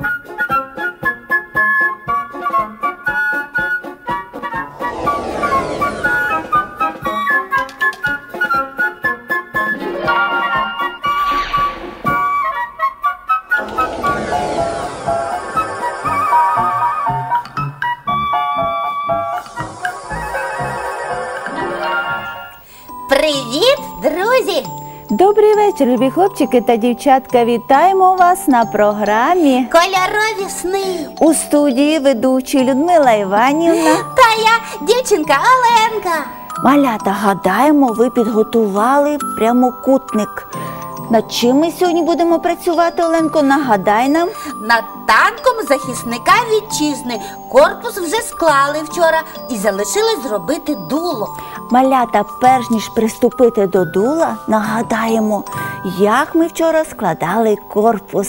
you Добрий вечір, любі хлопчики та дівчатка. Вітаємо вас на програмі Кольорові сни. у студії ведучі Людмила Іванівна. Та я дівчинка Оленка. Малята, гадаємо, ви підготували прямокутник. Над чим ми сьогодні будемо працювати, Оленко? Нагадай нам. Над танком захисника вітчизни. Корпус вже склали вчора і залишили зробити дуло. Малята, перш ніж приступити до дула, нагадаємо, як ми вчора складали корпус.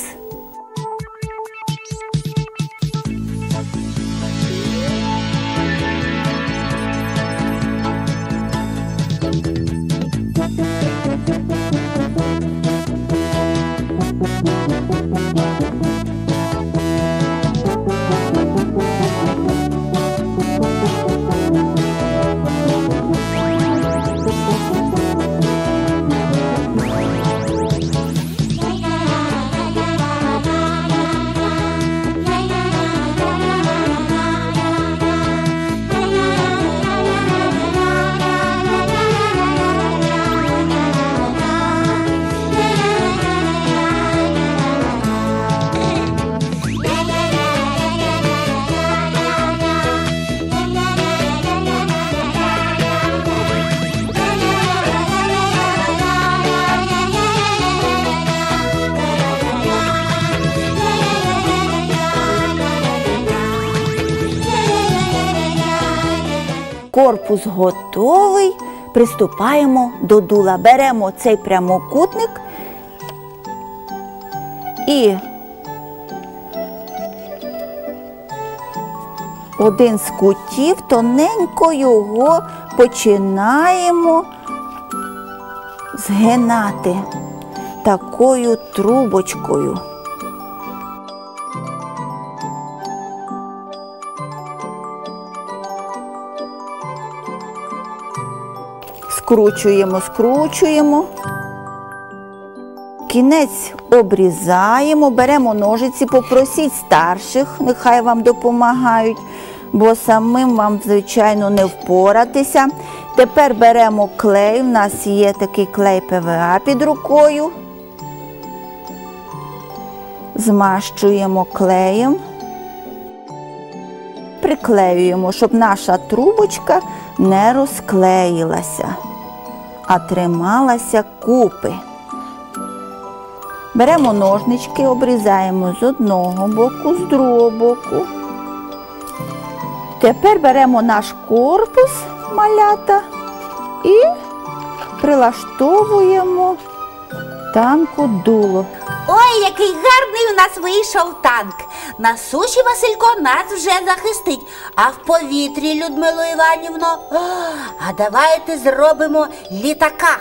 Корпус готовий. Приступаємо до дула. Беремо цей прямокутник і один з кутів тоненько його починаємо згинати такою трубочкою. Скручуємо, скручуємо. Кінець обрізаємо, беремо ножиці, попросіть старших, нехай вам допомагають, бо самим вам, звичайно, не впоратися. Тепер беремо клей, у нас є такий клей ПВА під рукою. Змащуємо клеєм, приклеюємо, щоб наша трубочка не розклеїлася, а трималася купи. Беремо ножнички, обрізаємо з одного боку, з другого боку. Тепер беремо наш корпус малята і прилаштовуємо танку дуло. Ой, який гарний у нас вийшов танк. На суші Василько нас вже захистить, а в повітрі, Людмило Іванівно, а, давайте зробимо літака.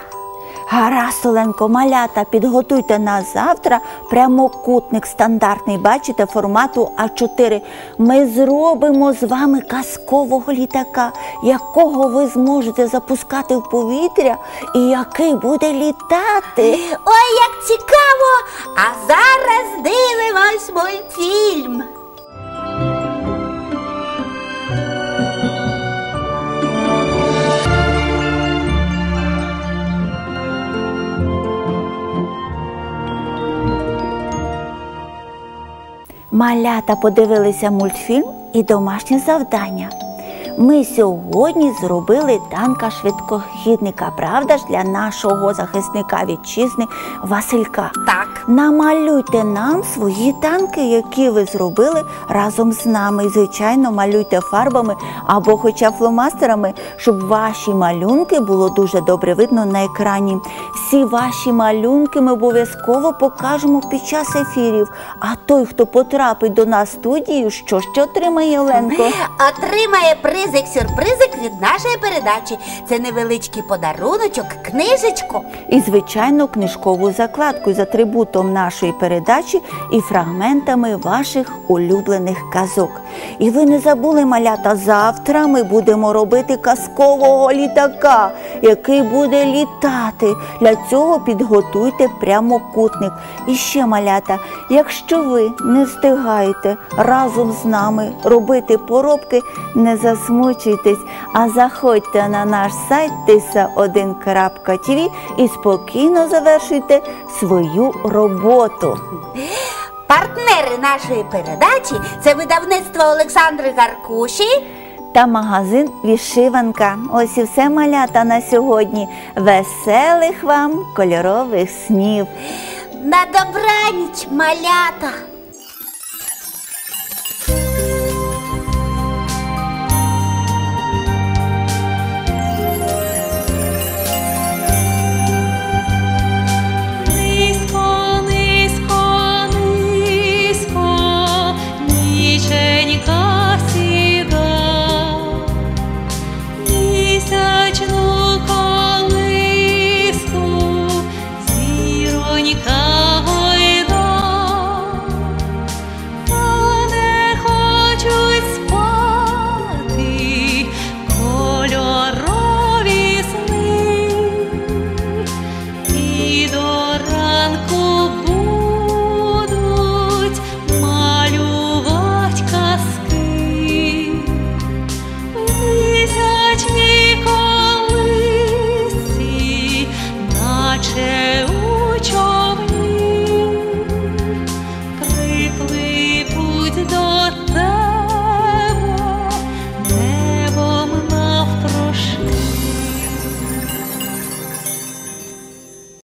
Гаразд, Оленко, малята, підготуйте на завтра прямокутник стандартний, бачите, формату А4. Ми зробимо з вами казкового літака, якого ви зможете запускати в повітря і який буде літати. Ой, як цікаво! А зараз дивимось мультфільм. Малята подивилися мультфільм і домашнє завдання. Ми сьогодні зробили танка швидкохідника, правда ж, для нашого захисника вітчизни Василька. Так. Намалюйте нам свої танки, які ви зробили разом з нами. І, звичайно, малюйте фарбами або хоча фломастерами, щоб ваші малюнки було дуже добре видно на екрані. Всі ваші малюнки ми обов'язково покажемо під час ефірів. А той, хто потрапить до нас в студію, що ще отримає Оленко? Отримає призик, сюрпризик від нашої передачі. Це невеличкий подаруночок, книжечку. І, звичайно, книжкову закладку з атрибутом нашої передачі і фрагментами ваших улюблених казок. І ви не забули, малята, завтра ми будемо робити казкового літака, який буде літати. Для цього підготуйте прямокутник. І ще, малята, якщо ви не встигаєте разом з нами робити поробки, не засмучуйтесь, а заходьте на наш сайт tisa1.tv і спокійно завершуйте свою роботу. Партнери нашої передачі це видавництво Олександри Гаркуші. Та магазин Вішиванка. Ось і все малята на сьогодні. Веселих вам кольорових снів. На добраніч, малята!